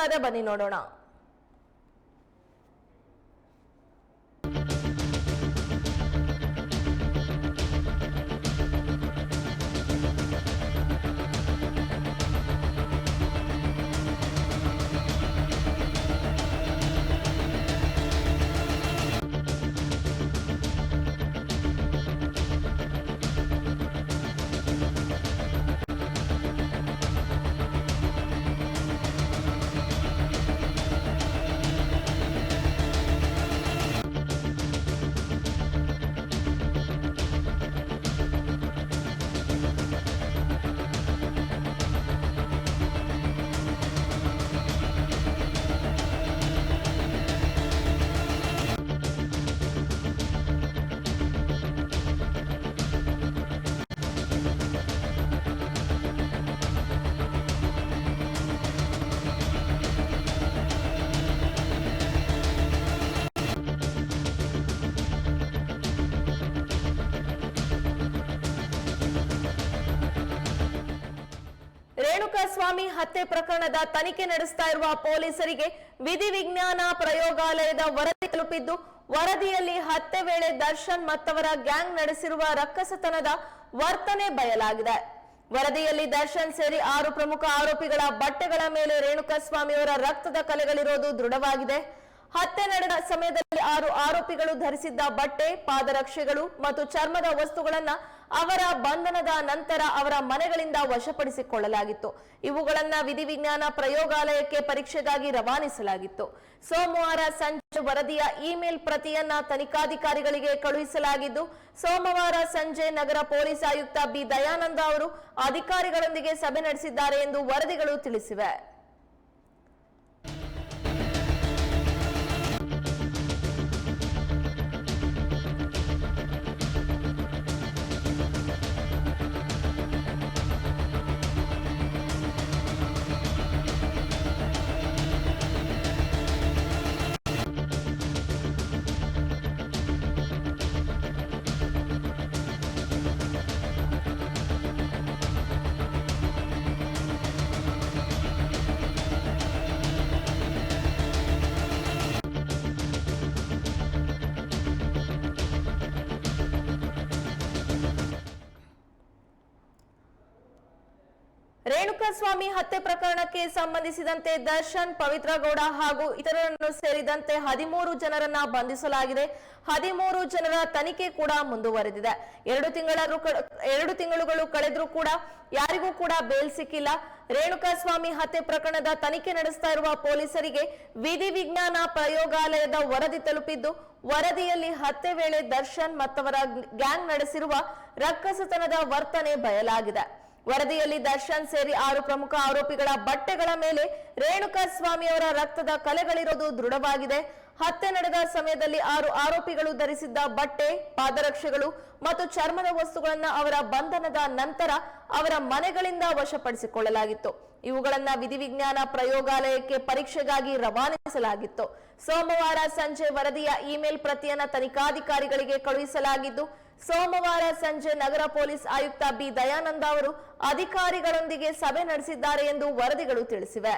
ನಡೀತಾ ಇದೆ ಬನ್ನಿ ನೋಡೋಣ ರೇಣುಕಾಸ್ವಾಮಿ ಹತ್ಯೆ ಪ್ರಕರಣದ ತನಿಖೆ ನಡೆಸ್ತಾ ಇರುವ ಪೊಲೀಸರಿಗೆ ವಿಧಿವಿಜ್ಞಾನ ಪ್ರಯೋಗಾಲಯದ ವರದಿ ತಲುಪಿದ್ದು, ವರದಿಯಲ್ಲಿ ಹತ್ಯೆ ವೇಳೆ ದರ್ಶನ್ ಮತ್ತವರ ಗ್ಯಾಂಗ್ ನಡೆಸಿರುವ ರಕ್ಕಸತನದ ವರ್ತನೆ ಬಯಲಾಗಿದೆ. ವರದಿಯಲ್ಲಿ ದರ್ಶನ್ ಸೇರಿ ಆರು ಪ್ರಮುಖ ಆರೋಪಿಗಳ ಬಟ್ಟೆಗಳ ಮೇಲೆ ರೇಣುಕಾಸ್ವಾಮಿಯವರ ರಕ್ತದ ಕಲೆಗಳಿರೋದು ದೃಢವಾಗಿದೆ. ಹತ್ಯೆ ನಡೆದ ಸಮಯದಲ್ಲಿ ಆರು ಆರೋಪಿಗಳು ಧರಿಸಿದ್ದ ಬಟ್ಟೆ, ಪಾದರಕ್ಷೆಗಳು ಮತ್ತು ಚರ್ಮದ ವಸ್ತುಗಳನ್ನ ಅವರ ಬಂಧನದ ನಂತರ ಅವರ ಮನೆಗಳಿಂದ ವಶಪಡಿಸಿಕೊಳ್ಳಲಾಗಿತ್ತು. ಇವುಗಳನ್ನ ವಿಧಿವಿಜ್ಞಾನ ಪ್ರಯೋಗಾಲಯಕ್ಕೆ ಪರೀಕ್ಷೆಗಾಗಿ ರವಾನಿಸಲಾಗಿತ್ತು. ಸೋಮವಾರ ಸಂಜೆ ವರದಿಯ ಇಮೇಲ್ ಪ್ರತಿಯನ್ನ ತನಿಖಾಧಿಕಾರಿಗಳಿಗೆ ಕಳುಹಿಸಲಾಗಿದ್ದು, ಸೋಮವಾರ ಸಂಜೆ ನಗರ ಪೊಲೀಸ್ ಆಯುಕ್ತ ಬಿ. ದಯಾನಂದ ಅವರು ಅಧಿಕಾರಿಗಳೊಂದಿಗೆ ಸಭೆ ನಡೆಸಿದ್ದಾರೆ ಎಂದು ವರದಿಗಳು ತಿಳಿಸಿವೆ. ರೇಣುಕಾಸ್ವಾಮಿ ಹತ್ಯೆ ಪ್ರಕರಣಕ್ಕೆ ಸಂಬಂಧಿಸಿದಂತೆ ದರ್ಶನ್ ಪವಿತ್ರ ಗೌಡ ಹಾಗೂ ಇತರರನ್ನು ಸೇರಿದಂತೆ ಹದಿಮೂರು ಜನರನ್ನ ಬಂಧಿಸಲಾಗಿದೆ. ಹದಿಮೂರು ಜನರ ತನಿಖೆ ಕೂಡ ಮುಂದುವರೆದಿದೆ. ಎರಡು ತಿಂಗಳ ಎರಡು ತಿಂಗಳುಗಳು ಕಳೆದ್ರೂ ಕೂಡ ಯಾರಿಗೂ ಕೂಡ ಬೇಲ್ ಸಿಕ್ಕಿಲ್ಲ. ರೇಣುಕಾಸ್ವಾಮಿ ಹತ್ಯೆ ಪ್ರಕರಣದ ತನಿಖೆ ನಡೆಸ್ತಾ ಇರುವ ಪೊಲೀಸರಿಗೆ ವಿಧಿವಿಜ್ಞಾನ ಪ್ರಯೋಗಾಲಯದ ವರದಿ ತಲುಪಿದ್ದು, ವರದಿಯಲ್ಲಿ ಹತ್ಯೆ ವೇಳೆ ದರ್ಶನ್ ಮತ್ತವರ ಗ್ಯಾಂಗ್ ನಡೆಸಿರುವ ರಕ್ಕಸತನದ ವರ್ತನೆ ಬಯಲಾಗಿದೆ. ವರದಿಯಲ್ಲಿ ದರ್ಶನ್ ಸೇರಿ ಆರು ಪ್ರಮುಖ ಆರೋಪಿಗಳ ಬಟ್ಟೆಗಳ ಮೇಲೆ ರೇಣುಕಾ ಸ್ವಾಮಿಯವರ ರಕ್ತದ ಕಲೆಗಳಿರೋದು ದೃಢವಾಗಿದೆ. ಹತ್ಯೆ ನಡೆದ ಸಮಯದಲ್ಲಿ ಆರು ಆರೋಪಿಗಳು ಧರಿಸಿದ್ದ ಬಟ್ಟೆ, ಪಾದರಕ್ಷೆಗಳು ಮತ್ತು ಚರ್ಮದ ವಸ್ತುಗಳನ್ನು ಅವರ ಬಂಧನದ ನಂತರ ಅವರ ಮನೆಗಳಿಂದ ವಶಪಡಿಸಿಕೊಳ್ಳಲಾಗಿತ್ತು. ಇವುಗಳನ್ನ ವಿಧಿವಿಜ್ಞಾನ ಪ್ರಯೋಗಾಲಯಕ್ಕೆ ಪರೀಕ್ಷೆಗಾಗಿ ರವಾನಿಸಲಾಗಿತ್ತು. ಸೋಮವಾರ ಸಂಜೆ ವರದಿಯ ಇಮೇಲ್ ಪ್ರತಿಯನ್ನ ತನಿಖಾಧಿಕಾರಿಗಳಿಗೆ ಕಳುಹಿಸಲಾಗಿದ್ದು, ಸೋಮವಾರ ಸಂಜೆ ನಗರ ಪೊಲೀಸ್ ಆಯುಕ್ತ ಬಿ. ದಯಾನಂದ ಅವರು ಅಧಿಕಾರಿಗಳೊಂದಿಗೆ ಸಭೆ ನಡೆಸಿದ್ದಾರೆ ಎಂದು ವರದಿಗಳು ತಿಳಿಸಿವೆ.